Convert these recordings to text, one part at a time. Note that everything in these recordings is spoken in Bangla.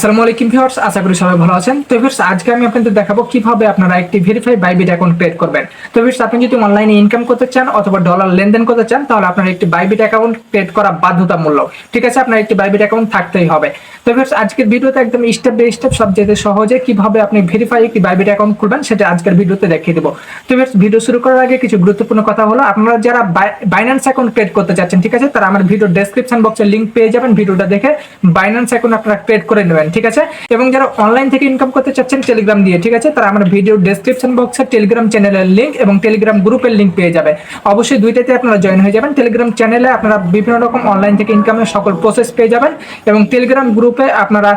আসসালামু আলাইকুম ভিউয়ার্স, আশা করি সবাই ভালো আছেন। তো ভিউয়ার্স, আজকে আমি আপনাদের দেখাবো কীভাবে আপনারা একটি ভেরিফাই বাইবিট অ্যাকাউন্ট ক্রিয়েট করবেন। তো ভিউয়ার্স, আপনি যদি অনলাইনে ইনকাম করতে চান অথবা ডলার লেনদেন করতে চান, তাহলে আপনার একটি বাইবিট অ্যাকাউন্ট ক্রিয়েট করা বাধ্যতামূলক। ঠিক আছে, আপনার একটি বাইবিট অ্যাকাউন্ট থাকতেই হবে। তো ভিউয়ার্স, আজকের ভিডিওতে একদম স্টেপ বাই স্টেপ সবচেয়ে সহজে কীভাবে আপনি ভেরিফাই একটি বাইবিট অ্যাকাউন্ট খুলবেন, সেটা আজকের ভিডিওতে দেখিয়ে দেবো। তো ভিউয়ার্স ভিডিও শুরু করার আগে কিছু গুরুত্বপূর্ণ কথা হলো, আপনারা যারা বাইন্যান্স অ্যাকাউন্ট ক্রিয়েট করতে চাচ্ছেন, ঠিক আছে, তারা আমার ভিডিও ডেসক্রিপশন বক্সে লিংক পেয়ে যাবেন। ভিডিওটা দেখে বাইন্যান্স অ্যাকাউন্ট আপনারা ক্রিয়েট করে নেবেন। ঠিক আছে? এবং যারা অনলাইন থেকে ইনকাম করতে চাচ্ছেন টেলিগ্রাম দিয়ে, ঠিক আছে? তারা আমার ভিডিও ডেসক্রিপশন বক্সে টেলিগ্রাম চ্যানেলের লিংক এবং টেলিগ্রাম গ্রুপের লিংক পেয়ে যাবে। অবশ্যই দুইটাতে আপনারা জয়েন হয়ে যাবেন। টেলিগ্রাম চ্যানেলে আপনারা বিভিন্ন রকম অনলাইন থেকে ইনকামের সকল প্রসেস পেয়ে যাবেন এবং টেলিগ্রাম গ্রুপে আপনারা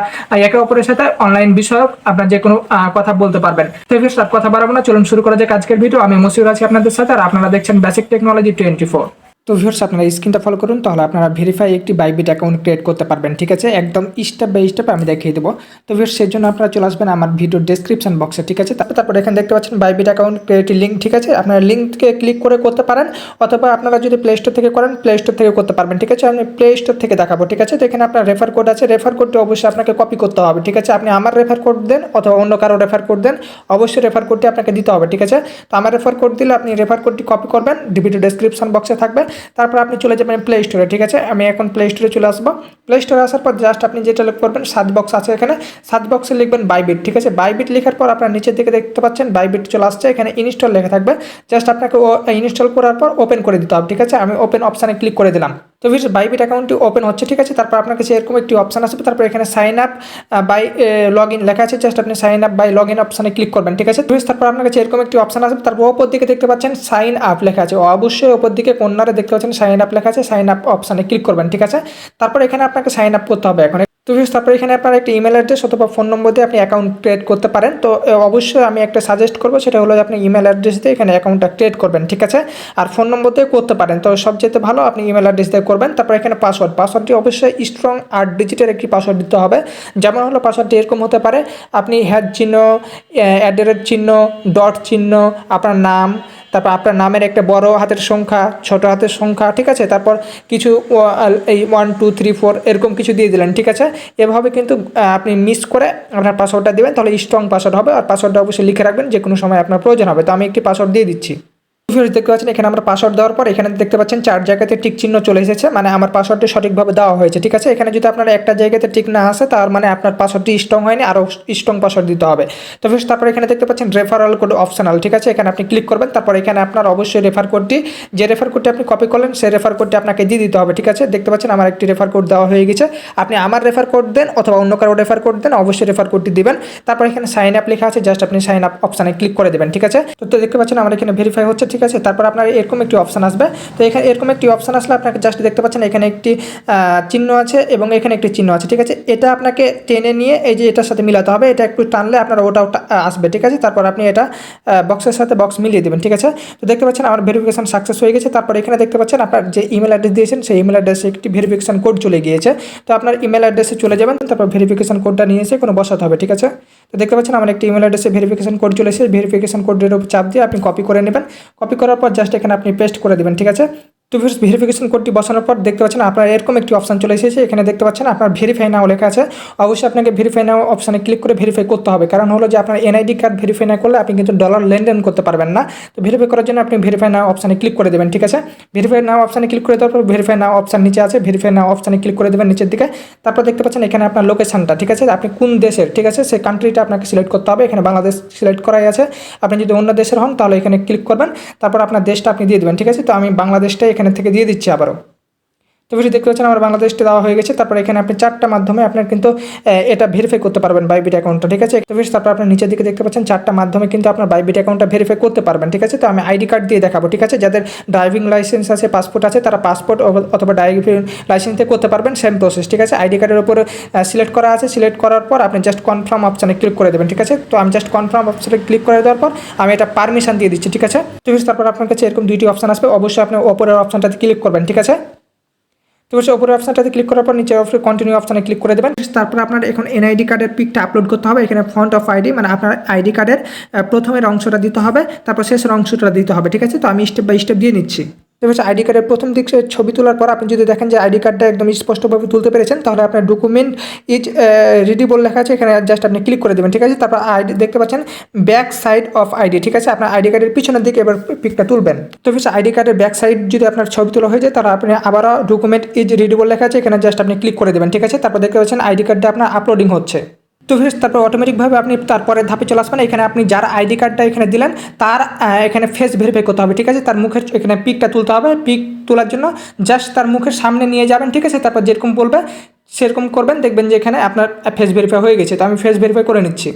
একে অপরের সাথে অনলাইন বিষয়ক আপনার যে কোনো কথা বলতে পারবেন। তো কথা বাড়াবো না। চলুন শুরু করা যাক আজকের ভিডিও আমি মসিউর আছি আপনাদের সাথে আর আপনারা দেখছেন বেসিক টেকনোলজি টোয়েন্টি ফোর তো ভিউয়ার্স আপনারা স্ক্রিনটা ফলো করুন, তাহলে আপনারা ভেরিফাই একটি বাইবিট অ্যাকাউন্ট ক্রিয়েট করতে পারবেন, ঠিক আছে? একদম স্টেপ বাই স্টেপ আমি দেখিয়ে দেবো। তো ভিউয়ার্স সেই জন্য আপনারা চলে আসবেন আমার ভিডিও ডেসক্রিপশন বক্সে ঠিক আছে? তারপর এখানে দেখতে পাচ্ছেন বাইবিট অ্যাকাউন্ট ক্রিয়েট লিঙ্ক ঠিক আছে? আপনারা লিঙ্ককে ক্লিক করে করতে পারেন, অথবা আপনারা যদি প্লে স্টোর থেকে করেন প্লে স্টোর থেকে করতে পারবেন, ঠিক আছে? আমি প্লে স্টোর থেকে দেখাবো, ঠিক আছে? তো এখানে আপনার রেফার কোড আছে রেফার কোডটি অবশ্যই আপনাকে কপি করতে হবে, ঠিক আছে? আপনি আমার রেফার কোড দেন, অথবা অন্য কারও রেফার কোড দেন, অবশ্যই রেফার কোডটি আপনাকে দিতে হবে, ঠিক আছে? তো আমার রেফার কোড দিলে আপনি রেফার কোডটি কপি করবেন ভিডিও ডেসক্রিপশন বক্সে থাকবে। তারপর আপনি চলে যাবেন প্লে স্টোরে ঠিক আছে? আমি এখন প্লে স্টোরে চলে আসব। প্লে স্টোরে আসার পর জাস্ট আপনি যেটা লোক করবেন, সাত বক্স আছে এখানে। সাত বক্সে লিখবেন বাইবিট ঠিক আছে? বাইবিট লেখার পর আপনার নিচের দিকে দেখতে পাচ্ছেন বাইবিট চলে আসছে, এখানে ইনস্টল লেখা থাকবে। জাস্ট আপনাকে ইনস্টল করার পর ওপেন করে দিতে হবে, ঠিক আছে? আমি ওপেন অপশানে ক্লিক করে দিলাম। তো ভিউস বাইবিট অ্যাকাউন্টটি ওপেন হচ্ছে, ঠিক আছে? তারপর আপনার কাছে এরকম একটি অপশান আসবে, তারপর এখানে sign up by log in লেখা আছে জাস্ট আপনি sign up by log in অপশানে ক্লিক করবেন, ঠিক আছে? ভিউস তারপর আপনার কাছে এরকম একটি অপশান আসবে, তারপর ওপর দিকে দেখতে পাচ্ছেন সাইন আপ লেখা আছে, অবশ্যই ওপর দিকে কন্যারে দেখতে পাচ্ছেন সাইন আপ লেখা আছে সাইন আপ অপশানে ক্লিক করবেন, ঠিক আছে? তারপর এখানে আপনাকে সাইন আপ করতে হবে এখন। তো ভিউস তারপর এখানে আপনার একটা ইমেল অ্যাড্রেস অথবা ফোন নম্বর দিয়ে আপনি অ্যাকাউন্ট ক্রিয়েট করতে পারেন। তো অবশ্যই আমি একটা সাজেস্ট করব, সেটা হলো আপনি ইমেল অ্যাড্রেস দিয়ে এখানে অ্যাকাউন্টটা ক্রিয়েট করবেন, ঠিক আছে? আর ফোন নম্বর দিয়ে করতে পারেন। তো সবচেয়ে ভালো আপনি ইমেল অ্যাড্রেস দিয়ে করবেন। তারপর এখানে পাসওয়ার্ড পাসওয়ার্ডটি অবশ্যই স্ট্রং আর ডিজিটের একটি পাসওয়ার্ড দিতে হবে। যেমন হলো পাসওয়ার্ডটি এরকম হতে পারে, আপনি হ্যাড চিহ্ন অ্যাডের চিহ্ন ডট চিহ্ন, আপনার নাম তারপর আপনার নামের একটা বড় হাতের সংখ্যা, ছোট হাতের সংখ্যা, ঠিক আছে? তারপর কিছু এই ওয়ান টু থ্রি ফোর এরকম কিছু দিয়ে দিলেন, ঠিক আছে? এভাবে কিন্তু আপনি মিস করে আপনার পাসওয়ার্ডটা দেবেন, তাহলে স্ট্রং পাসওয়ার্ড হবে, আর পাসওয়ার্ডটা অবশ্যই লিখে রাখবেন যে কোনো সময় আপনার প্রয়োজন হবে। তো আমি একটি পাসওয়ার্ড দিয়ে দিচ্ছি। ভিউয়ার্স দেখতে পাচ্ছেন, এখানে আমার পাসওয়ার্ড দেওয়ার পর এখানে দেখতে পাচ্ছেন চার জায়গাতে টিক চিহ্ন চলে এসেছে মানে আমার পাসওয়ার্ডটি সঠিকভাবে দেওয়া হয়েছে, ঠিক আছে? এখানে যদি আপনার একটা জায়গাতে টিক না আসে, তার মানে আপনার পাসওয়ার্ডটি স্ট্রং হয়নি, আরও স্ট্রং পাসওয়ার্ড দিতে হবে। তো ভিউয়ার্স তারপর এখানে দেখতে পাচ্ছেন রেফারাল কোড অপশনাল ঠিক আছে? এখানে আপনি ক্লিক করবেন, তারপর এখানে আপনার অবশ্যই রেফার কোডটি যে রেফার কোডটি আপনি কপি করলেন, সেই রেফার কোডটি আপনাকে দিয়ে দিতে হবে, ঠিক আছে? দেখতে পাচ্ছেন আমার একটি রেফার কোড দেওয়া হয়ে গেছে। আপনি আমার রেফার কোড দেন অথবা অন্য কারও রেফার কোড দেন, অবশ্যই রেফার কোডটি দিবেন। তারপর এখানে সাইন আপ লেখা আছে জাস্ট আপনি সাইন আপ অপশানে ক্লিক করে দেবেন, ঠিক আছে? তো দেখতে পাচ্ছেন আমার এখানে ভেরিফাই হচ্ছে, ঠিক আছে, তারপর আপনার এরকম একটি অপশান আসবে। তো এখানে এরকম একটি অপশান আসলে আপনাকে জাস্ট দেখতে পাচ্ছেন, এখানে একটি চিহ্ন আছে এবং এখানে একটি চিহ্ন আছে, ঠিক আছে? এটা আপনাকে টেনে নিয়ে এই যে এটার সাথে মিলাতে হবে, এটা একটু টানলে আপনার ওটাও টা- আসবে, ঠিক আছে? তারপর আপনি এটা বক্সের সাথে বক্স মিলিয়ে দেবেন, ঠিক আছে? তো দেখতে পাচ্ছেন আমার ভেরিফিকেশন সাকসেস হয়ে গেছে, তারপর এখানে দেখতে পাচ্ছেন আপনার যে ইমেল অ্যাড্রেস দিয়েছেন, সেই ইমেল অ্যাড্রেসে একটি ভেরিফিকেশন কোড চলে গিয়েছে। তো আপনার ইমেল অ্যাড্রেসে চলে যাবেন, তারপর ভেরিফিকেশন কোডটা নিয়ে এসে কোনো বসাতে হবে, ঠিক আছে? তো দেখতে পাচ্ছেন আমার একটি ইমেল অ্যাড্রেসে ভেরিফিকেশন কোড চলে এসেছে ভেরিফিকেশন কোডের উপর চাপ দিয়ে আপনি কপি করে নেবেন। কপি করার পর জাস্ট এখানে আপনি পেস্ট করে দেবেন ঠিক আছে? তো ভিউস ভেরিফিকেশন কোডটি বসানোর পর দেখতে পাচ্ছেন আপনার এরকম একটি অপশন চলে এসেছে। এখানে দেখতে পাচ্ছেন আপনার ভেরিফাই নাও লেখা আছে। অবশ্যই আপনাকে ভেরিফাই নাও অপশানে ক্লিক করে ভেরিফাই করতে হবে। কারণ হলো যে আপনার এনআইডি কার্ড ভেরিফাই না করলে আপনি কিন্তু ডলার লেনদেন করতে পারবেন না। তো ভেরিফাই করার জন্য আপনি ভেরিফাই নাও অপশানে ক্লিক করে দেবেন, ঠিক আছে? ভেরিফাই নাও অপশানে ক্লিক করে দেওয়ার পর ভেরিফাই নাও অপশান নিচে আছে। ভেরিফাই নাও অপশানে ক্লিক করে দেবেন নিচের দিকে। তারপর দেখতে পাচ্ছেন এখানে আপনার লোকেশনটা ঠিক আছে? আপনি কোন দেশের, ঠিক আছে? সেই কান্ট্রিটা আপনাকে সিলেক্ট করতে হবে। এখানে বাংলাদেশ সিলেক্ট করাই আছে। আপনি যদি অন্য দেশের হন তাহলে এখানে ক্লিক করবেন। তারপর আপনার দেশটা আপনি দিয়ে দেবেন, ঠিক আছে? তো আমি বাংলাদেশটা এখানে থেকে দিয়ে দিচ্ছি আবারও। ভিডিও দেখতে পাচ্ছেন আমার বাংলাদেশটা দেওয়া হয়ে গেছে। তারপর এখানে আপনি চারটা মাধ্যমে আপনার কিন্তু এটা ভেরিফাই করতে পারবেন বাইবিট অ্যাকাউন্টটা ঠিক আছে? ভিউয়ার্স, তারপর আপনার নিচের দিকে দেখতে পাচ্ছেন চারটা মাধ্যমে কিন্তু আপনার বাইবিট অ্যাকাউন্টটা ভেরিফাই করতে পারবেন ঠিক আছে? তো আমি আইডি কার্ড দিয়ে দেখাবো ঠিক আছে? যাদের ড্রাইভিং লাইসেন্স আছে পাসপোর্ট আছে তারা পাসপোর্ট অথবা ড্রাইভিং লাইসেন্স দিয়ে করতে পারবেন সেম প্রসেস ঠিক আছে? আইডি কার্ডের উপর সিলেক্ট করা আছে সিলেক্ট করার পর আপনি জাস্ট কনফার্ম অপশানে ক্লিক করে দেবেন ঠিক আছে? তো আমি জাস্ট কনফার্ম অপশানে ক্লিক করে দেওয়ার পর আমি এটা পারমিশন দিয়ে দিচ্ছি ঠিক আছে? তো তারপর আপনার কাছে এরকম দুইটি অপশান আসবে অবশ্যই আপনি ওপরের অপশানটাতে ক্লিক করবেন ঠিক আছে? তো সে উপরের অপশানটাতে ক্লিক করার পর নিচে অপশন কন্টিনিউ অপশানে ক্লিক করে দেবেন। তারপর আপনার এখন এনআইডি কার্ডের পিকটা আপলোড করতে হবে। এখানে ফ্রন্ট অফ আইডি মানে আপনার আইডি কার্ডের প্রথমের অংশটা দিতে হবে। তারপর শেষের অংশটা দিতে হবে, ঠিক আছে? তো আমি স্টেপ বাই স্টেপ দিয়ে নিচ্ছি। এবার আইডি কার্ডের প্রথম দিক ছবি তোলার পর আপনি যদি দেখেন যে আইডি কার্ডটা একদম স্পষ্টভাবে তুলতে পেরেছেন, তাহলে আপনার ডকুমেন্ট ইজ রিডিবল লেখা আছে, এখানে জাস্ট আপনি ক্লিক করে দেবেন, ঠিক আছে? তারপর আইডি, দেখতে পাচ্ছেন ব্যাক সাইড অফ আইডি ঠিক আছে? আপনার আইডি কার্ডের পিছনের দিকে এবার পিকটা তুলবেন। তো ফিস আইডি কার্ডের ব্যাক সাইড যদি আপনার ছবি তোলা হয়ে যায়, তাহলে আপনি আবারও ডকুমেন্ট ইজ রিডিবল লেখা আছে, এখানে জাস্ট আপনি ক্লিক করে দেবেন, ঠিক আছে? তারপর দেখতে পাচ্ছেন আইডি কার্ডটা আপনার আপলোডিং হচ্ছে। তো ফ্রেন্ডস তারপর অটোমেটিকভাবে আপনি তারপরে ধাপে চলে আসবেন। এখানে আপনি যার আইডি কার্ডটা এখানে দিলেন, তার এখানে ফেস ভেরিফাই করতে হবে, ঠিক আছে? তার মুখের এখানে পিকটা তুলতে হবে। পিক তোলার জন্য জাস্ট তার মুখের সামনে নিয়ে যাবেন, ঠিক আছে? তারপর যেরকম বলবে, সেরকম করবেন। দেখবেন যে এখানে আপনার ফেস ভেরিফাই হয়ে গেছে। তো আমি ফেস ভেরিফাই করে নিচ্ছি।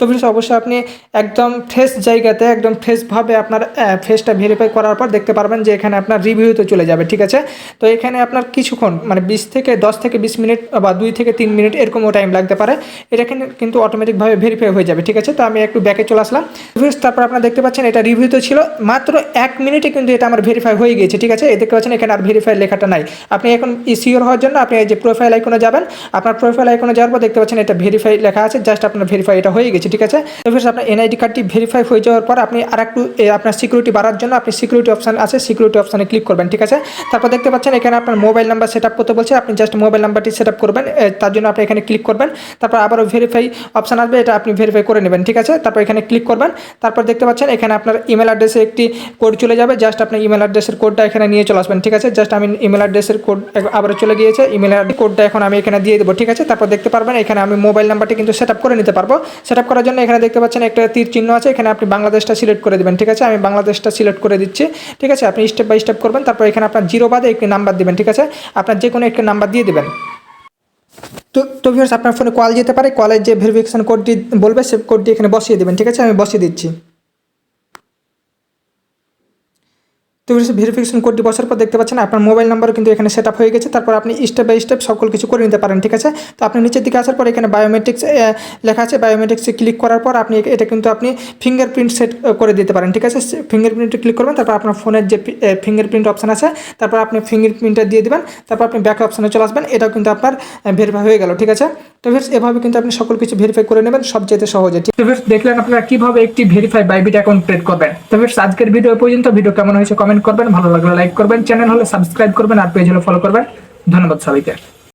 তো ফ্রেন্ডস অবশ্যই আপনি একদম ফ্রেশ জায়গাতে, একদম ফ্রেশভাবে আপনার ফেসটা ভেরিফাই করার পর দেখতে পারবেন যে এখানে আপনার রিভিউতে চলে যাবে, ঠিক আছে? তো এখানে আপনার কিছুক্ষণ মানে বিশ থেকে দশ থেকে বিশ মিনিট বা দুই থেকে তিন মিনিট এরকমও টাইম লাগতে পারে। এটা কিন্তু- অটোমেটিকভাবে ভেরিফাই হয়ে যাবে, ঠিক আছে? তো আমি একটু ব্যাকে চলে আসলাম। ফ্রেন্ডস তারপর আপনারা দেখতে পাচ্ছেন এটা রিভিউতে ছিল, মাত্র এক মিনিটে কিন্তু এটা আমার ভেরিফাই হয়ে গিয়েছে, ঠিক আছে? এই দেখতে পাচ্ছেন এখানে আর ভেরিফাই লেখাটা নাই। আপনি এখন সিওর হওয়ার জন্য আপনি এই যে প্রোফাইল আইকনে যাবেন। আপনার প্রোফাইল আইকনে যাওয়ার পর দেখতে পাচ্ছেন এটা ভেরিফাই লেখা আছে জাস্ট আপনার ভেরিফাই এটা হয়ে গেছে ঠিক আছে। তো ফ্রেন্ডস আপনার এনআইডি কার্ডটি ভেরিফাই হয়ে যাওয়ার পর আপনি আর একটু আপনার সিকিউরিটি বাড়ার জন্য আপনি সিকিউরিটি অপশান আছে সিকিউরিটি অপশানে ক্লিক করবেন, ঠিক আছে? তারপর দেখতে পাচ্ছেন, এখানে আপনার মোবাইল নাম্বার সেট আপ করতে বলছে, আপনি জাস্ট মোবাইল নাম্বারটি সেট আপ করবেন তার জন্য আপনি এখানে ক্লিক করবেন। তারপর আবারও ভেরিফাই অপশান আসবে, এটা আপনি ভেরিফাই করে নেবেন, ঠিক আছে? তারপর এখানে ক্লিক করবেন, তারপর দেখতে পাচ্ছেন, এখানে আপনার ইমেল অ্যাড্রেসে একটি কোড চলে যাবে জাস্ট আপনি ইমেল অ্যাড্রেসের কোডটা এখানে নিয়ে চলে আসবেন, ঠিক আছে? জাস্ট আমি ইমেল অ্যাড্রেসের কোড আবার চলে গিয়েছে ইমেল কোডটা এখন আমি এখানে দিয়ে দেবো, ঠিক আছে? তারপর দেখতে পারবেন, এখানে আমি মোবাইল নাম্বারটি কিন্তু সেট আপ করে নিতে পারব। সেট আপ করার জন্য এখানে দেখতে পাচ্ছেন একটা তীর চিহ্ন আছে, এখানে আপনি বাংলাদেশটা সিলেক্ট করে দেবেন, ঠিক আছে? আমি বাংলাদেশটা সিলেক্ট করে দিচ্ছি, ঠিক আছে? আপনি স্টেপ বাই স্টেপ করবেন, তারপর এখানে আপনার জিরো বাদে একটি নাম্বার দেবেন, ঠিক আছে? আপনার যে কোনো একটি নাম্বার দিয়ে দেবেন। তো তো আপনার ফোনে কল যেতে পারে কলের যে ভেরিফিকেশন কোডটি বলবে, সে কোডটি এখানে বসিয়ে দেবেন, ঠিক আছে? আমি বসিয়ে দিচ্ছি। তো ভেরিফিকেশন কোডটি বসার পর দেখতে পাচ্ছেন আপনার মোবাইল নাম্বার কিন্তু এখানে সেট হয়ে গেছে। তারপর আপনি স্টেপ বাই স্টেপ সকল কিছু করে নিতে পারেন, ঠিক আছে? তো আপনি নিচের দিকে আসার পর এখানে বায়োমেট্রিক্স লেখা আছে। বায়োমেট্রিক্সে ক্লিক করার পর আপনি এটা কিন্তু আপনি ফিঙ্গারপ্রিন্ট সেট করে দিতে পারেন, ঠিক আছে? ফিঙ্গারপ্রিন্টে ক্লিক করবেন, তারপর আপনার ফোনের যে ফিঙ্গারপ্রিন্ট অপশান আছে, তারপর আপনি ফিঙ্গারপ্রিন্টটা দিয়ে দেবেন, তারপর আপনি ব্যাক অপশানে চলে আসবেন। এটাও কিন্তু আপনার ভেরিফাই হয়ে গেল, ঠিক আছে? তো ভিউয়ার্স, এভাবে কিন্তু আপনি সকল কিছু ভেরিফাই করে নেবেন সবচেয়ে সহজে তো ভিউয়ার্স, দেখলেন আপনারা কীভাবে একটি ভেরিফাই বাইবিট অ্যাকাউন্ট ক্রিয়েট করবেন? তো ভিউয়ার্স, আজকের ভিডিও পর্যন্ত, ভিডিও কেমন হয়েছে কমেন্ট করবেন, ভালো লাগলে লাইক করবেন চ্যানেল হলে সাবস্ক্রাইব করবেন আর পেজ হলে ফলো করবেন। ধন্যবাদ সবাইকে।